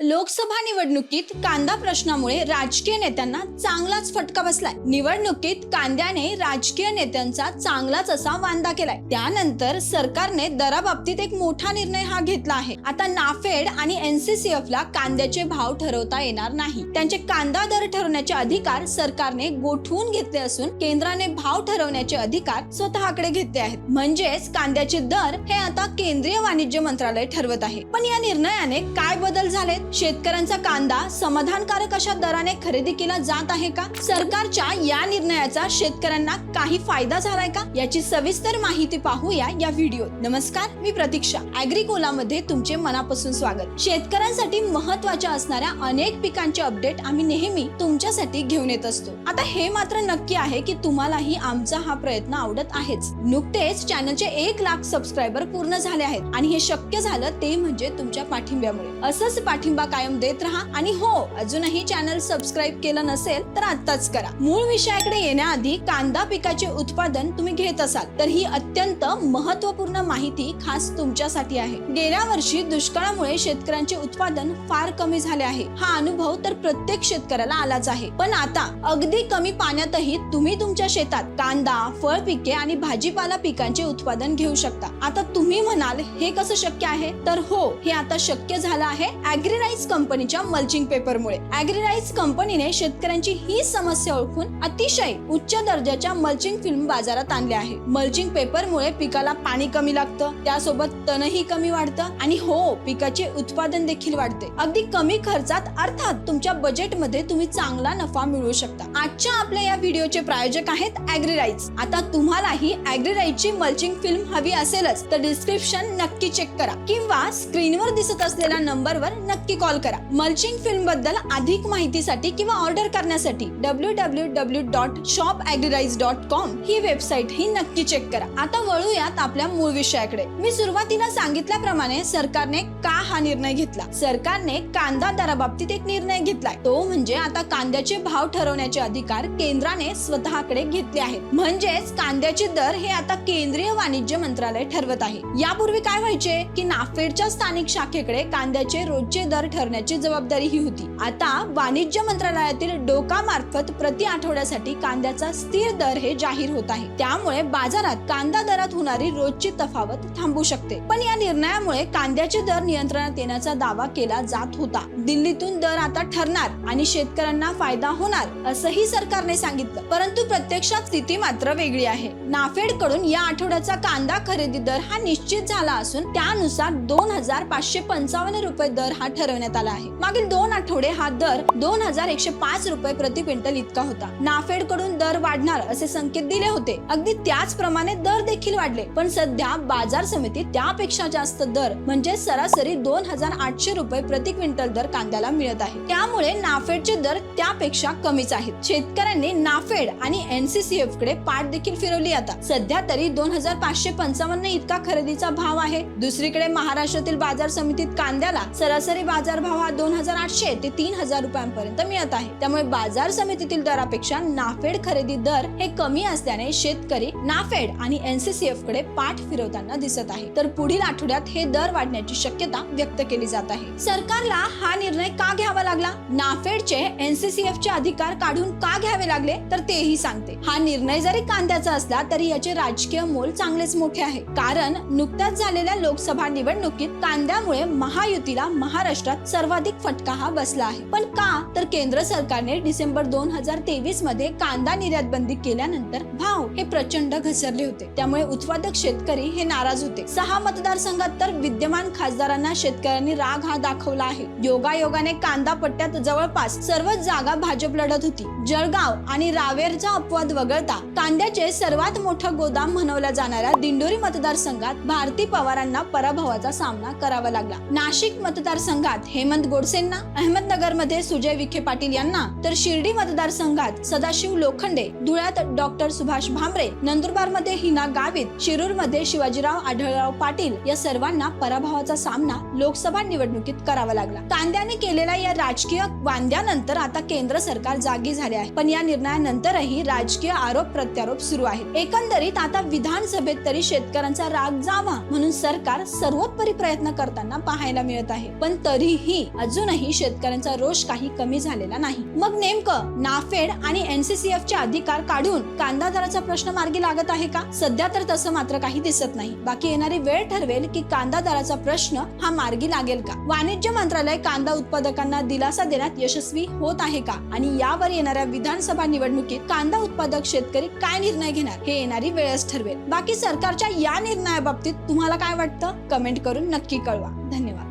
लोकसभा निवडणुकीत कांदा प्रश्नामुळे राजकीय नेत्यांना चांगलाच फटका बसलाय. निवडणुकीत कांद्याने राजकीय नेत्यांचा चांगलाच असा वांदा केलाय. त्यानंतर सरकारने दराबाबतीत एक मोठा निर्णय हा घेतला आहे. आता नाफेड आणि एनसीसीएफ ला कांद्याचे भाव ठरवता येणार नाही. त्यांचे कांदा दर ठरवण्याचे अधिकार सरकारने गोठवून घेतले असून केंद्राने भाव ठरवण्याचे अधिकार स्वतःकडे घेतले आहेत. म्हणजेच कांद्याचे दर हे आता केंद्रीय वाणिज्य मंत्रालय ठरवत आहे. पण या निर्णयाने काय बदल झालेत? शेतकऱ्यांचा कांदा समाधानकारक अशा दराने खरेदी केला जात आहे का? सरकारच्या या निर्णयाचा शेतकऱ्यांना काही फायदा झालाय का? याची सविस्तर माहिती पाहूया या व्हिडिओत. नमस्कार मी प्रतीक्षा. अॅग्रिकोला मध्ये तुमचे मनापासून स्वागत. शेतकऱ्यांसाठी महत्त्वाच्या असणाऱ्या अनेक पिकांचे अपडेट आम्ही नेहमी तुमच्यासाठी घेऊन येत असतो. आता हे मात्र नक्की आहे की तुम्हालाही आमचा हा प्रयत्न आवडत आहेच. नुकतेच चॅनलचे एक लाख सबस्क्रायबर पूर्ण झाले आहेत. आणि हे शक्य झालं ते म्हणजे तुमच्या पाठिंब्यामुळे. असंच पाठिंबा कायम देत राहा आणि हो अजूनही चॅनल सबस्क्राईब केलं नसेल तर आत्ताच करा. मूळ विषयाकडे येण्याआधी कांदा पिकाचे उत्पादन तुम्ही घेत असाल तर ही अत्यंत महत्त्वपूर्ण माहिती खास तुमच्यासाठी आहे. गेल्या वर्षी दुष्काळामुळे शेतकऱ्यांचे उत्पादन फार कमी झाले आहे. हा अनुभव तर प्रत्येक शेतकऱ्याला आलाच आहे. पण आता अगदी कमी पाण्यातही तुम्ही तुमच्या शेतात कांदा फळ पिके आणि भाजीपाला पिकांचे उत्पादन घेऊ शकता. आता तुम्ही म्हणाल हे कसं शक्य आहे? तर हो हे आता शक्य झालं आहे. अॅग्रीराईज कंपनीच्या मल्चिंग पेपरमुळे अॅग्रीराईज कंपनीने शेतकऱ्यांची ही समस्या ओळखून अतिशय उच्च दर्जाच्या मल्चिंग फिल्म बाजारात आणल्या आहे मल्चिंग पेपरमुळे पिकाला पाणी कमी लागतं त्यासोबत तणही कमी वाढतं आणि हो पिकाचे उत्पादन देखील वाढते. अगदी कमी खर्चात अर्थात तुमच्या बजेटमध्ये तुम्ही चांगला नफा मिळवू शकता. आजच्या आपल्या या व्हिडिओचे प्रायोजक आहेत अॅग्रीराईज आता तुम्हालाही अॅग्रीराईजची मल्चिंग फिल्म हवी असेलच तर डिस्क्रिप्शन नक्की चेक करा. किंवा स्क्रीनवर दिसत असलेल्या नंबरवर नक्की कॉल करा. मल्चिंग फिल्मबद्दल अधिक माहितीसाठी किंवा ऑर्डर करण्यासाठी W W W dot shop dot com ही वेबसाईट ही नक्की चेक करा. आता वळूयात आपल्या मूळ विषयाकडे. मी सुरुवातीला सांगितल्याप्रमाणे सरकारने का हा निर्णय घेतला? सरकारने कांदा दराबाबतीत एक निर्णय घेतलाय. तो म्हणजे आता कांद्याचे भाव ठरवण्याचे अधिकार केंद्राने स्वतःकडे घेतले आहेत. म्हणजेच कांद्याचे दर हे आता केंद्रीय वाणिज्य मंत्रालय ठरवत आहे. यापूर्वी काय व्हायचे? की नाफेडच्या स्थानिक शाखेकडे कांद्याचे रोजचे दर ठरण्याची जबाबदारी ही होती. आता वाणिज्य मंत्रालयातील डोका मार्फत प्रति आठवड्यासाठी कांद्याचा स्थिर दर हे जाहीर होत आहे. त्यामुळे बाजारात कांदा दरात होणारी रोजची तफावत थांबू शकते. पण या निर्णयामुळे कांद्याचे दर नियंत्रणात येण्याचा दावा केला जात होता. दिल्लीतून दर आता ठरणार आणि शेतकऱ्यांना फायदा होणार असंही सरकारने सांगितलं. परंतु प्रत्यक्षात स्थिती मात्र वेगळी आहे. नाफेडकडून या आठवड्याचा कांदा खरेदी दर हा निश्चित झाला असून त्यानुसार दोन हजार पाचशे पंचावन्न रुपये दर हा ठरवण्यात आला आहे. मागील दोन आठवडे हा दर दोन हजार एकशे पाच रुपये प्रति क्विंटल इतका होता. नाफेडकडून दर वाढणार असे संकेत दिले होते. अगदी त्याचप्रमाणे दर देखील वाढले. पण सध्या बाजार समितीत त्यापेक्षा जास्त दर म्हणजे सरासरी दोन हजार आठशे रुपये प्रति क्विंटल दर कांद्याला मिळत आहे. त्यामुळे नाफेडचे दर त्यापेक्षा कमीच आहेत. शेतकऱ्यांनी नाफेड आणि एनसीसीएफकडे पाठ देखील फिरवली आता. सध्या तरी दोन हजार पाचशे पंचावन्न इतका खरेदीचा भाव आहे. दुसरीकडे महाराष्ट्रातील बाजार समितीत कांद्याला सरासरी बाजार भाव हा दोन हजार आठशे ते तीन हजार रुपयांपर्यंत मिळत आहे. त्यामुळे बाजार समितीतील दरापेक्षा नाफेड खरेदी दर हे कमी असल्याने शेतकरी नाफेड आणि एनसीसीएफकडे पाठ फिरवताना दिसत आहे. तर पुढील आठवड्यात हे दर वाढण्याची शक्यता व्यक्त केली जात आहे. सरकारला हा निर्णय का घ्यावा लागला? नाफेडचे एनसीसीएफ चे अधिकार काढून का घ्यावे लागले? तर तेही सांगते. हा निर्णय जरी कांद्याचा असला तरी याचे राजकीय मोल चांगलेच मोठे आहे. कारण नुकत्याच झालेल्या लोकसभा निवडणुकीत कांद्यामुळे महायुतीला महाराष्ट्रात सर्वाधिक फटका हा बसला आहे. पण का? तर केंद्र सरकारने डिसेंबर दोन हजार तेवीसमध्ये कांदा निर्यात बंदी केल्यानंतर भाव हे प्रचंड घसरले होते. त्यामुळे उत्पादक शेतकरी हे नाराज होते. सहा मतदारसंघात तर विद्यमान खासदारांना शेतकऱ्यांनी राग हा दाखवला आहे. योगा योगायोगाने कांदा पट्ट्यात जवळपास सर्वच जागा भाजप लढत होती. जळगाव आणि रावेरचा अपवाद वगळता कांद्याचे सर्वात मोठं गोदाम म्हणवल्या जाणाऱ्या दिंडोरी मतदारसंघात भारती पवारांना पराभवाचा सामना करावा लागला. नाशिक मतदारसंघात हेमंत गोडसेंना अहमदनगरमध्ये सुजय विखे पाटील यांना तर शिर्डी मतदारसंघात सदाशिव लोखंडे धुळ्यात डॉक्टर सुभाष भामरे नंदुरबारमध्ये हिना गावित शिरूरमध्ये शिवाजीराव आढळराव पाटील या सर्वांना पराभवाचा सामना लोकसभा निवडणुकीत करावा लागला. कांद्या सरकारने केलेल्या या राजकीय वांद्यानंतर आता केंद्र सरकार जागी झाले आहे. पण या निर्णयानंतरही राजकीय आरोप प्रत्यारोप सुरू आहेत. एकंदरीत आता विधानसभेत तरी शेतकऱ्यांचा राग जावा म्हणून सरकार सर्वोपरी प्रयत्न करताना पाहायला मिळत आहे. पण तरीही अजूनही शेतकऱ्यांचा रोष काही कमी झालेला नाही. मग नेमकं नाफेड आणि एनसीसीएफ चे अधिकार काढून कांदा दराचा प्रश्न मार्गी लागत आहे का? सध्या तर तसं मात्र काही दिसत नाही. बाकी येणारी वेळ ठरवेल की कांदा दराचा प्रश्न हा मार्गी लागेल का? वाणिज्य मंत्रालय कांदा कांदा उत्पादकांना दिलासा देण्यात यशस्वी होत आहे का? आणि यावर येणाऱ्या विधानसभा निवडणुकीत कांदा उत्पादक शेतकरी काय निर्णय घेणार? हे येणारी वेळच ठरवेल. बाकी सरकारच्या या निर्णयाबाबतीत तुम्हाला काय वाटतं? कमेंट करून नक्की कळवा. धन्यवाद.